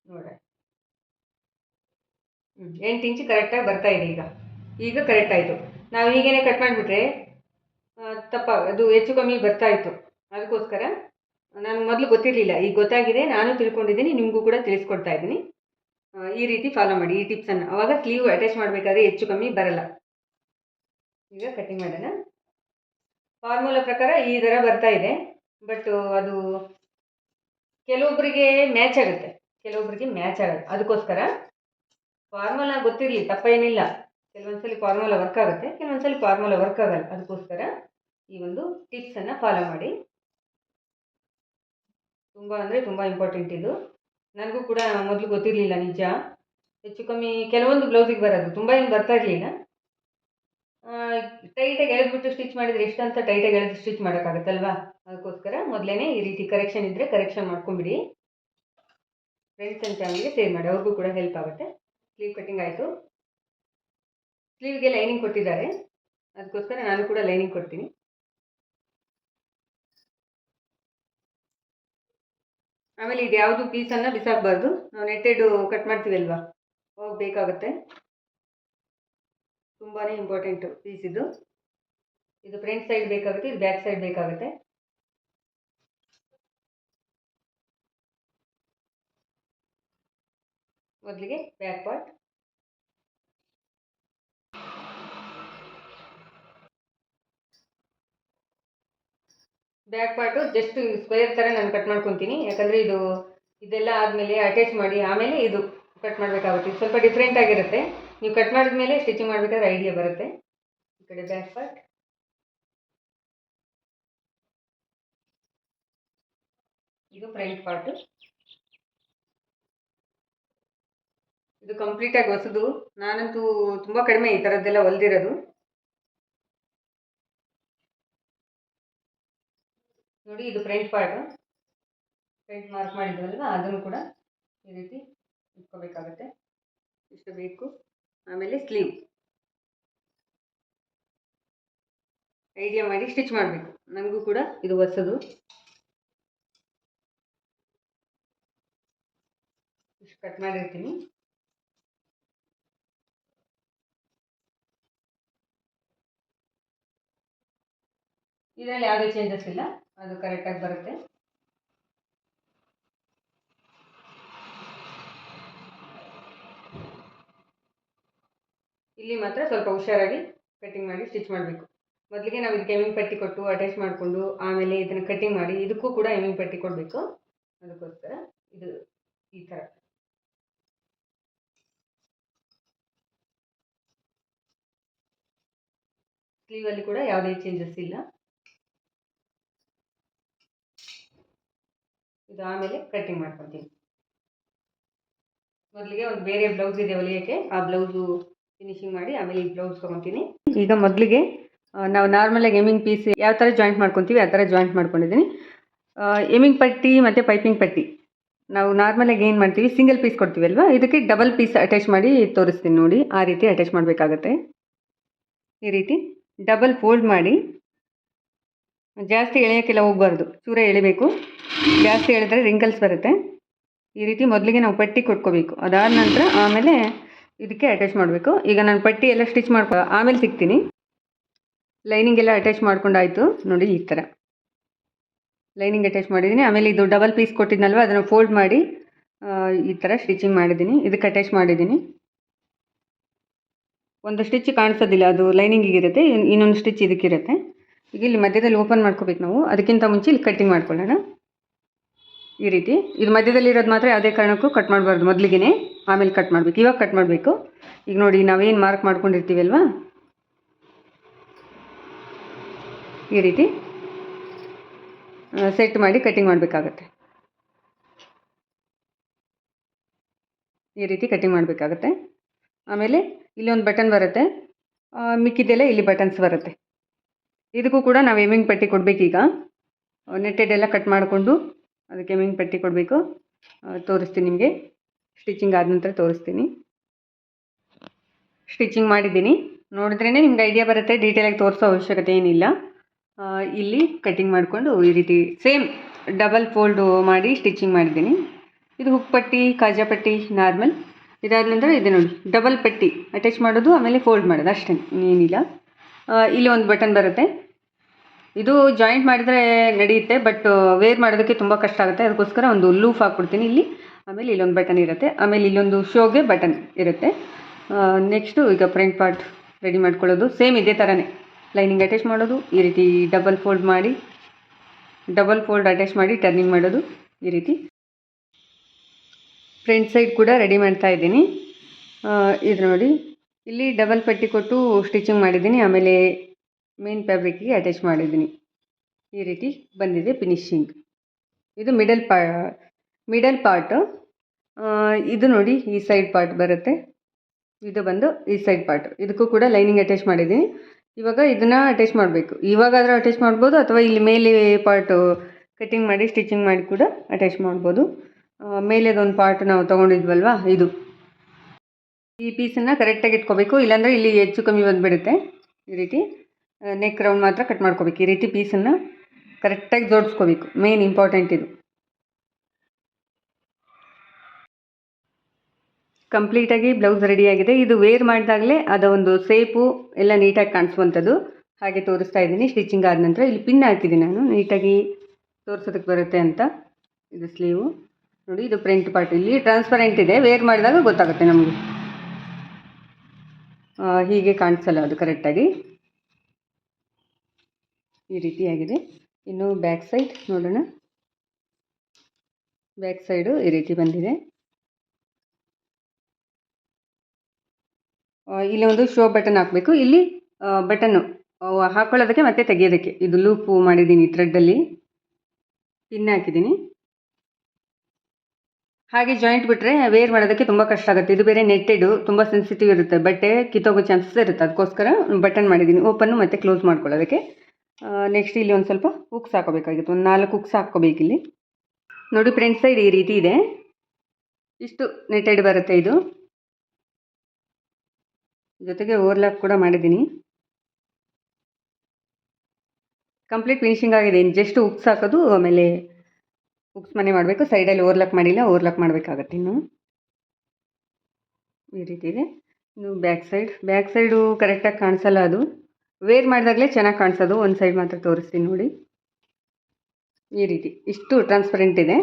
ನೋಡೋಣ. ಹ್ಞೂ ಎಂಟು ಇಂಚ್ ಕರೆಕ್ಟಾಗಿ ಬರ್ತಾ ಇದೆ ಈಗ. ಈಗ ಕರೆಕ್ಟ್ ಆಯಿತು. ನಾವು ಈಗೇನೆ ಕಟ್ ಮಾಡಿಬಿಟ್ರೆ ತಪ್ಪ, ಅದು ಹೆಚ್ಚು ಕಮ್ಮಿ ಬರ್ತಾ ಇತ್ತು. ಅದಕ್ಕೋಸ್ಕರ, ನಾನು ಮೊದಲು ಗೊತ್ತಿರಲಿಲ್ಲ. ಈಗ ಗೊತ್ತಾಗಿದೆ. ನಾನು ತಿಳ್ಕೊಂಡಿದ್ದೀನಿ. ನಿಮಗೂ ಕೂಡ ತಿಳಿಸ್ಕೊಡ್ತಾ ಇದ್ದೀನಿ. ಈ ರೀತಿ ಫಾಲೋ ಮಾಡಿ, ಈ ಟಿಪ್ಸನ್ನು ಅವಾಗ ಸ್ಲೀವ್ ಅಟ್ಯಾಚ್ ಮಾಡಬೇಕಾದ್ರೆ ಹೆಚ್ಚು ಕಮ್ಮಿ ಬರಲ್ಲ. ಈಗ ಕಟಿಂಗ್ ಮಾಡೋಣ. ಫಾರ್ಮುಲಾ ಪ್ರಕಾರ ಈ ಥರ ಬರ್ತಾ ಇದೆ. ಬಟ್ ಅದು ಕೆಲವೊಬ್ಬರಿಗೆ ಮ್ಯಾಚ್ ಆಗುತ್ತೆ. ಕೆಲವೊಬ್ಬರಿಗೆ ಮ್ಯಾಚ್ ಆಗಲ್ಲ ಅದಕ್ಕೋಸ್ಕರ ಫಾರ್ಮುಲಾ ಗೊತ್ತಿರಲಿ, ತಪ್ಪೇನಿಲ್ಲ. ಕೆಲವೊಂದ್ಸಲಿ ಫಾರ್ಮುಲಾ ವರ್ಕ್ ಆಗುತ್ತೆ, ಕೆಲವೊಂದ್ಸಲಿ ಫಾರ್ಮುಲಾ ವರ್ಕ್ ಆಗಲ್ಲ. ಅದಕ್ಕೋಸ್ಕರ ಈ ಒಂದು ಟಿಪ್ಸನ್ನು ಫಾಲೋ ಮಾಡಿ. ತುಂಬ ಅಂದರೆ ತುಂಬ ಇಂಪಾರ್ಟೆಂಟ್ ಇದು. ನನಗೂ ಕೂಡ ಮೊದಲು ಗೊತ್ತಿರಲಿಲ್ಲ ನಿಜ. ಹೆಚ್ಚು ಕಮ್ಮಿ ಕೆಲವೊಂದು ಬ್ಲೌಸಿಗೆ ಬರೋದು. ತುಂಬ ಏನು ಬರ್ತಾ ಇರಲಿಲ್ಲ. ಟೈಟಾಗಿ ಎಳೆದ್ಬಿಟ್ಟು ಸ್ಟಿಚ್ ಮಾಡಿದರೆ ಎಷ್ಟಂತ ಟೈಟಾಗಿ ಎಳೆದು ಸ್ಟಿಚ್ ಮಾಡೋಕ್ಕಾಗತ್ತಲ್ವಾ? ಅದಕ್ಕೋಸ್ಕರ ಮೊದಲೇ ಈ ರೀತಿ ಕರೆಕ್ಷನ್ ಇದ್ದರೆ ಕರೆಕ್ಷನ್ ಮಾಡ್ಕೊಂಬಿಡಿ ಫ್ರೆಂಡ್ಸ್ ಆ್ಯಂಡ್ ಫ್ಯಾಮಿಲಿಗೆ ಸೇರ್ ಮಾಡಿ, ಅವ್ರಿಗೂ ಕೂಡ ಹೆಲ್ಪ್ ಆಗುತ್ತೆ. ಸ್ಲೀವ್ ಕಟ್ಟಿಂಗ್ ಆಯಿತು. ಸ್ಲೀವ್ಗೆ ಲೈನಿಂಗ್ ಕೊಟ್ಟಿದ್ದಾರೆ. ಅದಕ್ಕೋಸ್ಕರ ನಾನು ಕೂಡ ಲೈನಿಂಗ್ ಕೊಡ್ತೀನಿ. ಆಮೇಲೆ ಇದು ಯಾವುದು ಪೀಸನ್ನು ಬಿಸಾಕಬಾರ್ದು. ನಾವು ನೆಟ್ಟೆಡು ಕಟ್ ಮಾಡ್ತೀವಲ್ವಾ? ಅವಾಗ ಬೇಕಾಗುತ್ತೆ ತುಂಬಾ ಇಂಪಾರ್ಟೆಂಟ್ ಪೀಸ್ ಇದು. ಇದು ಫ್ರಂಟ್ ಸೈಡ್ ಬೇಕಾಗುತ್ತೆ, ಇದು ಬ್ಯಾಕ್ ಸೈಡ್ ಬೇಕಾಗುತ್ತೆ. ಮೊದಲಿಗೆ back part back part just square ಥರ ನಾನು ಕಟ್ ಮಾಡ್ಕೊತೀನಿ. ಯಾಕಂದರೆ ಇದು, ಇದೆಲ್ಲ ಆದಮೇಲೆ ಅಟ್ಯಾಚ್ ಮಾಡಿ, ಆಮೇಲೆ ಇದು ಕಟ್ ಮಾಡಬೇಕಾಗುತ್ತೆ. ಸ್ವಲ್ಪ ಡಿಫ್ರೆಂಟ್ ಆಗಿರುತ್ತೆ. ನೀವು ಕಟ್ ಮಾಡಿದ ಮೇಲೆ ಸ್ಟಿಚಿಂಗ್ ಮಾಡಬೇಕಾದ್ರೆ ಐಡಿಯಾ ಬರುತ್ತೆ. ಈ ಕಡೆ ಬ್ಯಾಕ್ ಪಾರ್ಟ್ ಇದು ಫ್ರಂಟ್ ಪಾರ್ಟು ಇದು ಕಂಪ್ಲೀಟಾಗಿ ಹೊಸದು. ನಾನಂತೂ ತುಂಬ ಕಡಿಮೆ ಈ ಥರದ್ದೆಲ್ಲ ಹೊಲ್ದಿರೋದು. ನೋಡಿ, ಇದು ಫ್ರಂಟ್ ಪಾರ್ಟ್ ಫ್ರಂಟ್ ಮಾರ್ಕ್ ಮಾಡಿದ್ವಲ್ವ? ಅದನ್ನು ಕೂಡ ಈ ರೀತಿ ಇಟ್ಕೋಬೇಕಾಗತ್ತೆ. ಇಷ್ಟು ಬೇಕು? ಆಮೇಲೆ ಸ್ಲೀವ್ ಐಡಿಯಾ ಮಾಡಿ ಸ್ಟಿಚ್ ಮಾಡಬೇಕು. ನನಗೂ ಕೂಡ ಇದು ಹೊಸದು. ಇಷ್ಟು ಕಟ್ ಮಾಡಿರ್ತೀನಿ. ಇದರಲ್ಲಿ ಯಾವುದೇ ಚೇಂಜಸ್ ಇಲ್ಲ. ಅದು ಕರೆಕ್ಟಾಗಿ ಬರುತ್ತೆ. ಇಲ್ಲಿ ಮಾತ್ರ ಸ್ವಲ್ಪ ಹುಷಾರಾಗಿ ಕಟ್ಟಿಂಗ್ ಮಾಡಿ ಸ್ಟಿಚ್ ಮಾಡಬೇಕು. ಮೊದಲಿಗೆ ನಾವು ಇದಕ್ಕೆ ಎಮಿಂಗ್ ಪಟ್ಟಿ ಕೊಟ್ಟು ಅಟ್ಯಾಚ್ ಮಾಡಿಕೊಂಡು ಆಮೇಲೆ ಇದನ್ನು ಕಟ್ಟಿಂಗ್ ಮಾಡಿ ಇದಕ್ಕೂ ಕೂಡ ಎಮಿಂಗ್ ಪಟ್ಟಿ ಕೊಡಬೇಕು. ಅದಕ್ಕೋಸ್ಕರ ಇದು ಈ ಥರ ಸ್ಲೀವಲ್ಲಿ ಕೂಡ ಯಾವುದೇ ಚೇಂಜಸ್ ಇಲ್ಲ. ಇದು ಆಮೇಲೆ ಕಟ್ಟಿಂಗ್ ಮಾಡ್ಕೊತೀನಿ ಮೊದಲಿಗೆ ಒಂದು ಬೇರೆ ಬ್ಲೌಸ್ ಇದೆ ಹೊಲಿಯೋಕ್ಕೆ ಆ ಬ್ಲೌಸು ಫಿನಿಶಿಂಗ್ ಮಾಡಿ, ಆಮೇಲೆ ಈ ಬ್ಲೌಸ್ ತೊಗೊತೀನಿ. ಈಗ ಮೊದಲಿಗೆ ನಾವು ನಾರ್ಮಲಾಗಿ ಎಮಿಂಗ್ ಪೀಸ್ ಯಾವ ಥರ ಜಾಯಿಂಟ್ ಮಾಡ್ಕೊತೀವಿ, ಆ ಥರ ಜಾಯಿಂಟ್ ಮಾಡ್ಕೊಂಡಿದ್ದೀನಿ. ಎಮಿಂಗ್ ಪಟ್ಟಿ ಮತ್ತು ಪೈಪಿಂಗ್ ಪಟ್ಟಿ. ನಾವು ನಾರ್ಮಲಾಗಿ ಏನು ಮಾಡ್ತೀವಿ ಸಿಂಗಲ್ ಪೀಸ್ ಕೊಡ್ತೀವಿ ಅಲ್ವಾ? ಇದಕ್ಕೆ ಡಬಲ್ ಪೀಸ್ ಅಟ್ಯಾಚ್ ಮಾಡಿ ತೋರಿಸ್ತೀನಿ ನೋಡಿ, ಆ ರೀತಿ ಅಟ್ಯಾಚ್ ಮಾಡಬೇಕಾಗತ್ತೆ. ಈ ರೀತಿ ಡಬಲ್ ಫೋಲ್ಡ್ ಮಾಡಿ, ಜಾಸ್ತಿ ಎಳೆಯೋಕ್ಕೆಲ್ಲ ಹೋಗ್ಬಾರ್ದು, ಚೂರ ಎಳಿಬೇಕು. ಜಾಸ್ತಿ ಎಳೆದ್ರೆ ರಿಂಕಲ್ಸ್ ಬರುತ್ತೆ. ಈ ರೀತಿ ಮೊದಲಿಗೆ ನಾವು ಪಟ್ಟಿ ಕೊಟ್ಕೋಬೇಕು. ಅದಾದ ನಂತರ ಆಮೇಲೆ ಇದಕ್ಕೆ ಅಟ್ಯಾಚ್ ಮಾಡಬೇಕು. ಈಗ ನಾನು ಪಟ್ಟಿ ಎಲ್ಲ ಸ್ಟಿಚ್ ಮಾಡ್ಕೊ, ಆಮೇಲೆ ಸಿಗ್ತೀನಿ. ಲೈನಿಂಗ್ ಎಲ್ಲ ಅಟ್ಯಾಚ್ ಮಾಡ್ಕೊಂಡಾಯಿತು. ನೋಡಿ ಈ ಥರ ಲೈನಿಂಗ್ ಅಟ್ಯಾಚ್ ಮಾಡಿದ್ದೀನಿ ಆಮೇಲೆ ಇದು ಡಬಲ್ ಪೀಸ್ ಕೊಟ್ಟಿದ್ನಲ್ವ, ಅದನ್ನು ಫೋಲ್ಡ್ ಮಾಡಿ ಈ ಥರ ಸ್ಟಿಚಿಂಗ್ ಮಾಡಿದ್ದೀನಿ ಇದಕ್ಕೆ ಅಟ್ಯಾಚ್ ಮಾಡಿದ್ದೀನಿ ಒಂದು ಸ್ಟಿಚ್ ಕಾಣಿಸೋದಿಲ್ಲ, ಅದು ಲೈನಿಂಗ್ ಇರುತ್ತೆ. ಇನ್ನೊಂದು ಸ್ಟಿಚ್ ಇದಕ್ಕಿರುತ್ತೆ ಈಗ ಇಲ್ಲಿ ಮಧ್ಯದಲ್ಲಿ ಓಪನ್ ಮಾಡ್ಕೋಬೇಕು ನಾವು. ಅದಕ್ಕಿಂತ ಮುಂಚೆ ಇಲ್ಲಿ ಕಟ್ಟಿಂಗ್ ಮಾಡ್ಕೊಳ್ಳೋಣ. ಈ ರೀತಿ. ಇದು ಮಧ್ಯದಲ್ಲಿರೋದು ಮಾತ್ರ ಯಾವುದೇ ಕಾರಣಕ್ಕೂ ಕಟ್ ಮಾಡಬಾರ್ದು ಮೊದಲಿಗೆ ಆಮೇಲೆ ಕಟ್ ಮಾಡಬೇಕು. ಇವಾಗ ಕಟ್ ಮಾಡಬೇಕು. ಈಗ ನೋಡಿ, ನಾವೇನು ಮಾರ್ಕ್ ಮಾಡ್ಕೊಂಡಿರ್ತೀವಲ್ವಾ? ಈ ರೀತಿ ಸೆಟ್ ಮಾಡಿ ಕಟ್ಟಿಂಗ್ ಮಾಡಬೇಕಾಗತ್ತೆ. ಈ ರೀತಿ ಕಟ್ಟಿಂಗ್ ಮಾಡಬೇಕಾಗತ್ತೆ. ಆಮೇಲೆ ಇಲ್ಲಿ ಒಂದು ಬಟನ್ ಬರುತ್ತೆ. ಮಿಕ್ಕಿದ್ದೆಲ್ಲ ಇಲ್ಲಿ ಬಟನ್ಸ್ ಬರುತ್ತೆ. ಇದಕ್ಕೂ ಕೂಡ ನಾವು ಎಮ್ಮಿಂಗ್ ಪಟ್ಟಿ ಕೊಡಬೇಕೀಗ. ನೆಟ್ಟೆಡ್ ಎಲ್ಲ ಕಟ್ ಮಾಡಿಕೊಂಡು ಅದಕ್ಕೆ ಎಮ್ಮಿಂಗ್ ಪಟ್ಟಿ ಕೊಡಬೇಕು. ತೋರಿಸ್ತೀನಿ ನಿಮಗೆ. ಸ್ಟಿಚಿಂಗ್ ಆದ ನಂತರ ತೋರಿಸ್ತೀನಿ. ಸ್ಟಿಚಿಂಗ್ ಮಾಡಿದ್ದೀನಿ. ನೋಡಿದ್ರೇ ನಿಮ್ಗೆ ಐಡಿಯಾ ಬರುತ್ತೆ ಡೀಟೇಲಾಗಿ ತೋರಿಸೋ ಅವಶ್ಯಕತೆ ಏನಿಲ್ಲ. ಇಲ್ಲಿ ಕಟ್ಟಿಂಗ್ ಮಾಡಿಕೊಂಡು ಈ ರೀತಿ ಸೇಮ್ ಡಬಲ್ ಫೋಲ್ಡು ಮಾಡಿ ಸ್ಟಿಚಿಂಗ್ ಮಾಡಿದ್ದೀನಿ. ಇದು ಹುಕ್ ಪಟ್ಟಿ, ಕಾಜಾ ಪಟ್ಟಿ ನಾರ್ಮಲ್ ಇದಾದ ನಂತರ ಇದೆ ನೋಡಿ ಡಬಲ್ ಪಟ್ಟಿ. ಅಟ್ಯಾಚ್ ಮಾಡೋದು, ಆಮೇಲೆ ಫೋಲ್ಡ್ ಮಾಡೋದು, ಅಷ್ಟೇ, ಏನಿಲ್ಲ. ಇಲ್ಲಿ ಒಂದು ಬಟನ್ ಬರುತ್ತೆ. ಇದು ಜಾಯಿಂಟ್ ಮಾಡಿದರೆ ನಡೆಯುತ್ತೆ ಬಟ್ ವೇರ್ ಮಾಡೋದಕ್ಕೆ ತುಂಬ ಕಷ್ಟ ಆಗುತ್ತೆ. ಅದಕ್ಕೋಸ್ಕರ ಒಂದು ಲೂಫ್ ಹಾಕ್ಬಿಡ್ತೀನಿ ಇಲ್ಲಿ. ಆಮೇಲೆ ಇಲ್ಲೊಂದು ಬಟನ್ ಇರುತ್ತೆ. ಆಮೇಲೆ ಇಲ್ಲೊಂದು ಶೋಗೆ ಬಟನ್ ಇರುತ್ತೆ. ನೆಕ್ಸ್ಟು ಈಗ ಫ್ರಂಟ್ ಪಾರ್ಟ್ ರೆಡಿ ಮಾಡ್ಕೊಳ್ಳೋದು. ಸೇಮ್ ಇದೇ ಥರನೇ ಲೈನಿಂಗ್ ಅಟ್ಯಾಚ್ ಮಾಡೋದು, ಈ ರೀತಿ ಡಬಲ್ ಫೋಲ್ಡ್ ಮಾಡಿ ಡಬಲ್ ಫೋಲ್ಡ್ ಅಟ್ಯಾಚ್ ಮಾಡಿ ಟರ್ನಿಂಗ್ ಮಾಡೋದು, ಈ ರೀತಿ. ಫ್ರಂಟ್ ಸೈಡ್ ಕೂಡ ರೆಡಿ ಮಾಡ್ತಾ ಇದ್ದೀನಿ. ಇದು ನೋಡಿ. ಇಲ್ಲಿ ಡಬಲ್ ಪಟ್ಟಿ ಕೊಟ್ಟು ಸ್ಟಿಚಿಂಗ್ ಮಾಡಿದ್ದೀನಿ. ಆಮೇಲೆ ಮೇನ್ ಫ್ಯಾಬ್ರಿಕ್ಗೆ ಅಟ್ಯಾಚ್ ಮಾಡಿದ್ದೀನಿ. ಈ ರೀತಿ ಬಂದಿದೆ ಫಿನಿಶಿಂಗ್ ಇದು ಮಿಡಲ್ ಪಾ ಮಿಡಲ್ ಪಾರ್ಟು ಇದು ನೋಡಿ, ಈ ಸೈಡ್ ಪಾರ್ಟ್ ಬರುತ್ತೆ. ಇದು ಬಂದು ಈ ಸೈಡ್ ಪಾರ್ಟ್ ಇದಕ್ಕೂ ಕೂಡ ಲೈನಿಂಗ್ ಅಟ್ಯಾಚ್ ಮಾಡಿದ್ದೀನಿ. ಇವಾಗ ಇದನ್ನು ಅಟ್ಯಾಚ್ ಮಾಡಬೇಕು. ಇವಾಗಾದರೂ ಅಟ್ಯಾಚ್ ಮಾಡ್ಬೋದು, ಅಥವಾ ಇಲ್ಲಿ ಮೇಲೆ ಪಾರ್ಟು ಕಟ್ಟಿಂಗ್ ಮಾಡಿ ಸ್ಟಿಚಿಂಗ್ ಮಾಡಿ ಕೂಡ ಅಟ್ಯಾಚ್ ಮಾಡ್ಬೋದು. ಮೇಲೆದೊಂದು ಪಾರ್ಟ್ ನಾವು ತೊಗೊಂಡಿದ್ವಲ್ವಾ, ಇದು. ಈ ಪೀಸನ್ನು ಕರೆಕ್ಟಾಗಿ ಇಟ್ಕೋಬೇಕು. ಇಲ್ಲಾಂದರೆ ಇಲ್ಲಿ ಹೆಚ್ಚು ಕಮ್ಮಿ ಬಂದುಬಿಡುತ್ತೆ. ಈ ರೀತಿ ನೆಕ್ ರೌಂಡ್ ಮಾತ್ರ ಕಟ್ ಮಾಡ್ಕೋಬೇಕು. ಈ ರೀತಿ ಪೀಸನ್ನು ಕರೆಕ್ಟಾಗಿ ಜೋಡಿಸ್ಕೋಬೇಕು. ಮೇನ್ ಇಂಪಾರ್ಟೆಂಟ್ ಇದು. ಕಂಪ್ಲೀಟಾಗಿ ಬ್ಲೌಸ್ ರೆಡಿಯಾಗಿದೆ ಇದು ವೇರ್ ಮಾಡಿದಾಗಲೇ ಅದರ ಒಂದು ಸೇಪು ಎಲ್ಲ ನೀಟಾಗಿ ಕಾಣಿಸುವಂಥದ್ದು. ಹಾಗೆ ತೋರಿಸ್ತಾ ಇದ್ದೀನಿ. ಸ್ಟಿಚಿಂಗ್ ಆದ ನಂತರ ಇಲ್ಲಿ ಪಿನ್ ಹಾಕಿದ್ದೀನಿ ನಾನು. ನೀಟಾಗಿ ತೋರಿಸೋದಕ್ಕೆ ಬರುತ್ತೆ ಅಂತ. ಇದು ಸ್ಲೀವು ನೋಡಿ, ಇದು ಪ್ರಿಂಟ್ ಪಾರ್ಟ್ ಇಲ್ಲಿ ಟ್ರಾನ್ಸ್ಪರೆಂಟ್ ಇದೆ. ವೇರ್ ಮಾಡಿದಾಗ ಗೊತ್ತಾಗುತ್ತೆ ನಮಗೆ. ಹೀಗೆ ಕಾಣಿಸಲ್ಲ ಅದು ಕರೆಕ್ಟಾಗಿ ಈ ರೀತಿಯಾಗಿದೆ ಇನ್ನು ಬ್ಯಾಕ್ ಸೈಡ್ ನೋಡೋಣ. ಬ್ಯಾಕ್ ಸೈಡು ಈ ರೀತಿ ಬಂದಿದೆ. ಇಲ್ಲಿ ಒಂದು ಶೋ ಬಟನ್ ಹಾಕಬೇಕು. ಇಲ್ಲಿ ಬಟನ್ನು ಹಾಕೊಳ್ಳೋದಕ್ಕೆ ಮತ್ತೆ ತೆಗೆಯೋದಕ್ಕೆ. ಇದು ಲೂಪು ಮಾಡಿದ್ದೀನಿ ಥ್ರೆಡ್ಡಲ್ಲಿ ಪಿನ್ ಹಾಕಿದ್ದೀನಿ. ಹಾಗೆ ಜಾಯಿಂಟ್ ಬಿಟ್ಟರೆ ವೇರ್ ಮಾಡೋದಕ್ಕೆ ತುಂಬ ಕಷ್ಟ ಆಗುತ್ತೆ. ಇದು ಬೇರೆ ನೆಟ್ಟೆಡು ತುಂಬ ಸೆನ್ಸಿಟಿವ್ ಇರುತ್ತೆ. ಬಟ್ಟೆ ಕಿತ್ತೋಗೋ ಚಾನ್ಸಸ್ ಇರುತ್ತೆ. ಅದಕ್ಕೋಸ್ಕರ ಬಟನ್ ಮಾಡಿದ್ದೀನಿ. ಓಪನ್ನು ಮತ್ತೆ ಕ್ಲೋಸ್ ಮಾಡ್ಕೊಳ್ಳೋದಕ್ಕೆ. ನೆಕ್ಸ್ಟ್ ಇಲ್ಲಿ ಒಂದು ಸ್ವಲ್ಪ ಉಕ್ಸ್ ಹಾಕೋಬೇಕಾಗಿತ್ತು. ಒಂದು ನಾಲ್ಕು ಉಕ್ಸ್ ಹಾಕ್ಕೋಬೇಕಿಲ್ಲಿ ನೋಡಿ ಫ್ರೆಂಡ್ ಸೈಡ್ ಈ ರೀತಿ ಇದೆ. ಇಷ್ಟು ನೆಟ್ಟೆಡ್ ಬರುತ್ತೆ ಇದು. ಜೊತೆಗೆ ಓವರ್ಲ್ಯಾಪ್ ಕೂಡ ಮಾಡಿದ್ದೀನಿ. ಕಂಪ್ಲೀಟ್ ಫಿನಿಶಿಂಗ್ ಆಗಿದೆ. ಇನ್ನು ಜಸ್ಟ್ ಉಕ್ಸ್ ಹಾಕೋದು, ಆಮೇಲೆ ಉಕ್ಸ್ ಮನೆ ಮಾಡಬೇಕು. ಸೈಡಲ್ಲಿ ಓವರ್ಲಾಕ್ ಮಾಡಿಲ್ಲ ಓವರ್ಲಾಕ್ ಮಾಡಬೇಕಾಗತ್ತೆ ಇನ್ನು. ಈ ರೀತಿ ಇದೆ. ಇನ್ನು ಬ್ಯಾಕ್ ಸೈಡ್ ಬ್ಯಾಕ್ ಸೈಡು ಕರೆಕ್ಟಾಗಿ ಕಾಣಿಸಲ್ಲ ಅದು. ವೇರ್ ಮಾಡಿದಾಗಲೇ ಚೆನ್ನಾಗಿ ಕಾಣಿಸೋದು. ಒಂದು ಸೈಡ್ ಮಾತ್ರ ತೋರಿಸ್ತೀನಿ ನೋಡಿ. ಈ ರೀತಿ. ಇಷ್ಟು ಟ್ರಾನ್ಸ್ಪರೆಂಟ್ ಇದೆ.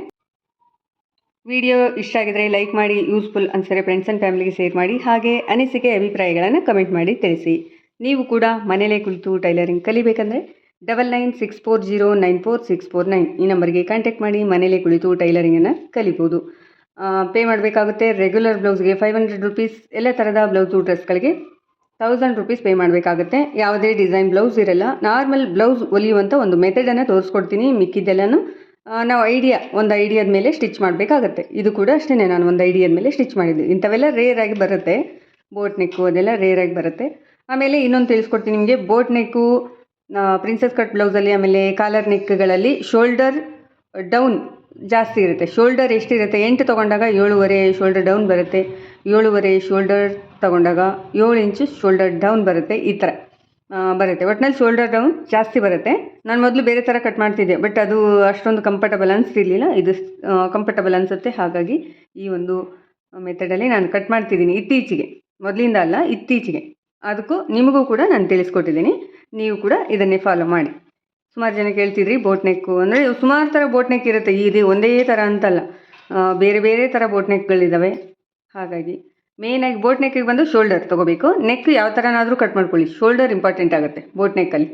ವಿಡಿಯೋ ಇಷ್ಟ ಆಗಿದ್ರೆ ಲೈಕ್ ಮಾಡಿ, ಯೂಸ್ಫುಲ್ ಅನ್ಸರೆ ಫ್ರೆಂಡ್ಸ್ ಆ್ಯಂಡ್ ಫ್ಯಾಮಿಲಿಗೆ ಶೇರ್ ಮಾಡಿ, ಹಾಗೆ ಅನಿಸಿಕೆ ಅಭಿಪ್ರಾಯಗಳನ್ನು ಕಮೆಂಟ್ ಮಾಡಿ ತಿಳಿಸಿ. ನೀವು ಕೂಡ ಮನೇಲೇ ಕುಳಿತು tailoring ಕಲಿಬೇಕಂದ್ರೆ double nine six four zero nine four six four nine ಈ ನಂಬರ್ಗೆ ಕಾಂಟ್ಯಾಕ್ಟ್ ಮಾಡಿ, ಮನೇಲೇ ಕುಳಿತು ಟೈಲರಿಂಗನ್ನು ಕಲಿಬೋದು. ಪೇ ಮಾಡಬೇಕಾಗುತ್ತೆ ರೆಗ್ಯುಲರ್ ಬ್ಲೌಸ್ಗೆ ಫೈವ್ ಹಂಡ್ರೆಡ್ ರುಪೀಸ್ ಎಲ್ಲ ಥರದ ಬ್ಲೌಸು ಡ್ರೆಸ್ಗಳಿಗೆ ತೌಸಂಡ್ ರುಪೀಸ್ ಪೇ ಮಾಡಬೇಕಾಗುತ್ತೆ. ಯಾವುದೇ ಡಿಸೈನ್ ಬ್ಲೌಸ್ ಇರಲ್ಲ ನಾರ್ಮಲ್ ಬ್ಲೌಸ್ ಹೊಲಿಯುವಂಥ ಒಂದು ಮೆಥಡನ್ನು ತೋರಿಸ್ಕೊಡ್ತೀನಿ. ಮಿಕ್ಕಿದ್ದೆಲ್ಲನೂ ನಾವು ಐಡಿಯಾ ಒಂದು ಐಡಿಯಾದ ಮೇಲೆ ಸ್ಟಿಚ್ ಮಾಡಬೇಕಾಗತ್ತೆ. ಇದು ಕೂಡ ಅಷ್ಟೇ ನಾನು ಒಂದು ಐಡಿಯಾದ ಮೇಲೆ ಸ್ಟಿಚ್ ಮಾಡಿದ್ದು. ಇಂಥವೆಲ್ಲ ಆಗಿ ಬರುತ್ತೆ. ಬೋಟ್ ನೆಕ್ಕು ಅದೆಲ್ಲ ಆಗಿ ಬರುತ್ತೆ. ಆಮೇಲೆ ಇನ್ನೊಂದು ತಿಳಿಸ್ಕೊಡ್ತೀನಿ ನಿಮಗೆ. ಬೋಟ್ ನೆಕ್ಕು ಪ್ರಿನ್ಸಸ್ ಕಟ್ ಬ್ಲೌಸಲ್ಲಿ ಆಮೇಲೆ ಕಾಲರ್ ನೆಕ್ಗಳಲ್ಲಿ ಶೋಲ್ಡರ್ ಡೌನ್ ಜಾಸ್ತಿ ಇರುತ್ತೆ. ಶೋಲ್ಡರ್ ಎಷ್ಟಿರುತ್ತೆ? ಎಂಟು ತೊಗೊಂಡಾಗ ಏಳುವರೆ ಶೋಲ್ಡರ್ ಡೌನ್ ಬರುತ್ತೆ. ಏಳುವರೆ ಶೋಲ್ಡರ್ ತೊಗೊಂಡಾಗ ಏಳು ಇಂಚು ಶೋಲ್ಡರ್ ಡೌನ್ ಬರುತ್ತೆ. ಈ ಥರ ಬರುತ್ತೆ. ಒಟ್ನಲ್ಲಿ ಶೋಲ್ಡರ್ ಡೌನ್ ಜಾಸ್ತಿ ಬರುತ್ತೆ. ನಾನು ಮೊದಲು ಬೇರೆ ಥರ ಕಟ್ ಮಾಡ್ತಿದ್ದೆ ಬಟ್ ಅದು ಅಷ್ಟೊಂದು ಕಂಫರ್ಟಬಲ್ ಅನಿಸ್ತಿರ್ಲಿಲ್ಲ. ಇದು ಕಂಫರ್ಟಬಲ್ ಅನಿಸುತ್ತೆ. ಹಾಗಾಗಿ ಈ ಒಂದು ಮೆಥಡಲ್ಲಿ ನಾನು ಕಟ್ ಮಾಡ್ತಿದ್ದೀನಿ ಇತ್ತೀಚೆಗೆ. ಮೊದಲಿಂದ ಅಲ್ಲ, ಇತ್ತೀಚೆಗೆ. ಅದಕ್ಕೂ ನಿಮಗೂ ಕೂಡ ನಾನು ತಿಳಿಸ್ಕೊಟ್ಟಿದ್ದೀನಿ. ನೀವು ಕೂಡ ಇದನ್ನೇ ಫಾಲೋ ಮಾಡಿ. ಸುಮಾರು ಜನ ಕೇಳ್ತಿದ್ರಿ ಬೋಟ್ ನೆಕ್ಕು ಅಂದರೆ ಸುಮಾರು ಥರ ಬೋಟ್ ನೆಕ್ ಇರುತ್ತೆ. ಇದು ಒಂದೇ ಥರ ಅಂತಲ್ಲ. ಬೇರೆ ಬೇರೆ ಥರ ಬೋಟ್ ನೆಕ್ಗಳಿದ್ದಾವೆ ಹಾಗಾಗಿ ಮೇಯ್ನಾಗಿ ಬೋಟ್ ನೆಕ್ಕಿಗೆ ಬಂದು ಶೋಲ್ಡರ್ ತೊಗೋಬೇಕು. ನೆಕ್ ಯಾವ ಥರನಾದರೂ ಕಟ್ ಮಾಡ್ಕೊಳ್ಳಿ. ಶೋಲ್ಡರ್ ಇಂಪಾರ್ಟೆಂಟ್ ಆಗುತ್ತೆ ಬೋಟ್ ನೆಕ್ಕಲ್ಲಿ